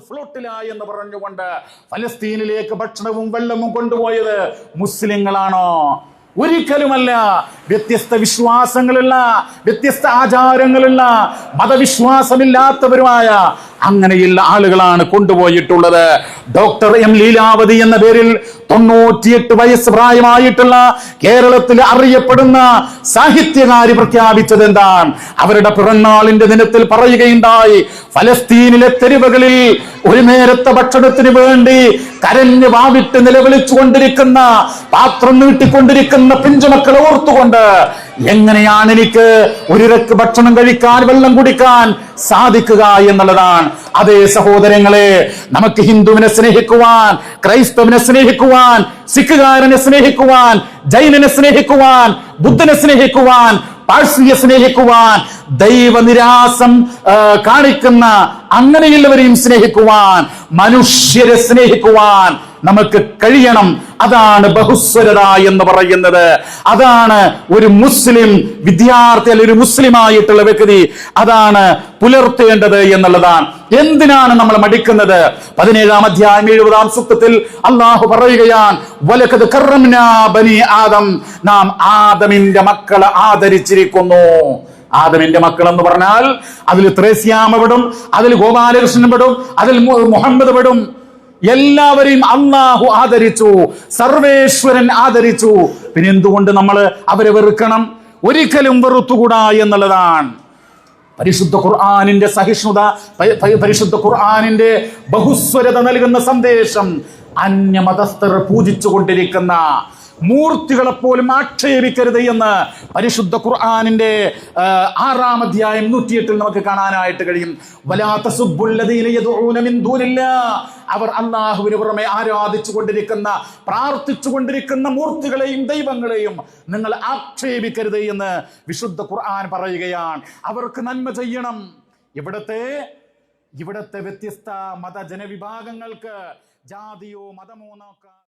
ഫ്ലോട്ടിലായി എന്ന് പറഞ്ഞുകൊണ്ട് ഫലസ്തീനിലേക്ക് ഭക്ഷണവും വെള്ളവും കൊണ്ടുപോയത് മുസ്ലിങ്ങളാണോ? ഒരിക്കലുമല്ല. വ്യത്യസ്ത വിശ്വാസങ്ങളുള്ള വ്യത്യസ്ത ആചാരങ്ങളുള്ള മതവിശ്വാസമില്ലാത്തവരുമായ അങ്ങനെയുള്ള ആളുകളാണ് കൊണ്ടുപോയിട്ടുള്ളത്. ഡോക്ടർ എം ലീലാവതി എന്ന പേരിൽ തൊണ്ണൂറ്റിയെട്ട് വയസ്സ് പ്രായമായിട്ടുള്ള കേരളത്തിൽ അറിയപ്പെടുന്ന സാഹിത്യകാരി പ്രഖ്യാപിച്ചത് എന്താണ്? അവരുടെ പിറന്നാളിന്റെ ദിനത്തിൽ പറയുകയുണ്ടായി ഫലസ്തീനിലെ തെരുവുകളിൽ ഒരു നേരത്തെ ഭക്ഷണത്തിന് വേണ്ടി കരഞ്ഞു വാവിട്ട് നിലവിളിച്ചു കൊണ്ടിരിക്കുന്ന പാത്രം നീട്ടിക്കൊണ്ടിരിക്കുന്ന പിഞ്ചുമക്കളെ ഓർത്തുകൊണ്ട് എങ്ങനെയാണ് എനിക്ക് ഒരു രക്ക് ഭക്ഷണം കഴിക്കാൻ വെള്ളം കുടിക്കാൻ സാധിക്കുക എന്നുള്ളതാണ്. അതേ സഹോദരങ്ങളെ നമുക്ക് ഹിന്ദുവിനെ സ്നേഹിക്കുവാൻ ക്രൈസ്തവനെ സ്നേഹിക്കുവാൻ സിഖുകാരനെ സ്നേഹിക്കുവാൻ ജൈനനെ സ്നേഹിക്കുവാൻ ബുദ്ധനെ സ്നേഹിക്കുവാൻ പാഴ്സിയെ സ്നേഹിക്കുവാൻ ദൈവനിരാസം നിരാസം കാണിക്കുന്ന അങ്ങനെയുള്ളവരെയും സ്നേഹിക്കുവാൻ മനുഷ്യരെ സ്നേഹിക്കുവാൻ നമുക്ക് കഴിയണം. അതാണ് ബഹുസ്വരത എന്ന് പറയുന്നത്. അതാണ് ഒരു മുസ്ലിം വിദ്യാർത്ഥി അല്ലെങ്കിൽ ഒരു മുസ്ലിമായിട്ടുള്ള വ്യക്തി അതാണ് പുലർത്തേണ്ടത് എന്നുള്ളതാണ്. എന്തിനാണ് നമ്മൾ മടിക്കുന്നത്? പതിനേഴാം അധ്യായം എഴുപതാം സൂക്തത്തിൽ അള്ളാഹു പറയുകയാണ് വലക്കത് ബനി ആദം. നാം ആദമിന്റെ മക്കളെ ആദരിച്ചിരിക്കുന്നു. ആദമിന്റെ മക്കൾ എന്ന് പറഞ്ഞാൽ അതിൽ ത്രേസ്യാമ പെടും അതിൽ ഗോപാലകൃഷ്ണൻ പെടും അതിൽ മുഹമ്മദ് പെടും. എല്ലാവരെയും അള്ളാഹു ആദരിച്ചു സർവേശ്വരൻ ആദരിച്ചു. പിന്നെ എന്തുകൊണ്ട് നമ്മൾ അവരെ വെറുക്കണം? ഒരിക്കലും വെറുത്തുകൂടാ എന്നുള്ളതാണ്. പരിശുദ്ധ ഖുർആാനിന്റെ സഹിഷ്ണുത പരിശുദ്ധ ഖുർആാനിന്റെ ബഹുസ്വരത നൽകുന്ന സന്ദേശം അന്യമതസ്ഥർ പൂജിച്ചു കൊണ്ടിരിക്കുന്ന മൂർത്തികളെ പോലും ആക്ഷേപിക്കരുത് എന്ന് പരിശുദ്ധ ഖുർആാനിന്റെ ആ, ആറാം അധ്യായം നൂറ്റിയെട്ടിൽ നമുക്ക് കാണാനായിട്ട് കഴിയും. അവർ അള്ളാഹുവിന് പുറമെ ആരാധിച്ചു കൊണ്ടിരിക്കുന്ന പ്രാർത്ഥിച്ചു കൊണ്ടിരിക്കുന്ന മൂർത്തികളെയും ദൈവങ്ങളെയും നിങ്ങൾ ആക്ഷേപിക്കരുത് എന്ന് വിശുദ്ധ ഖുർആൻ പറയുകയാണ്. അവർക്ക് നന്മ ചെയ്യണം. ഇവിടത്തെ ഇവിടത്തെ വ്യത്യസ്ത മതജനവിഭാഗങ്ങൾക്ക് ജാതിയോ മതമോ നോക്കാൻ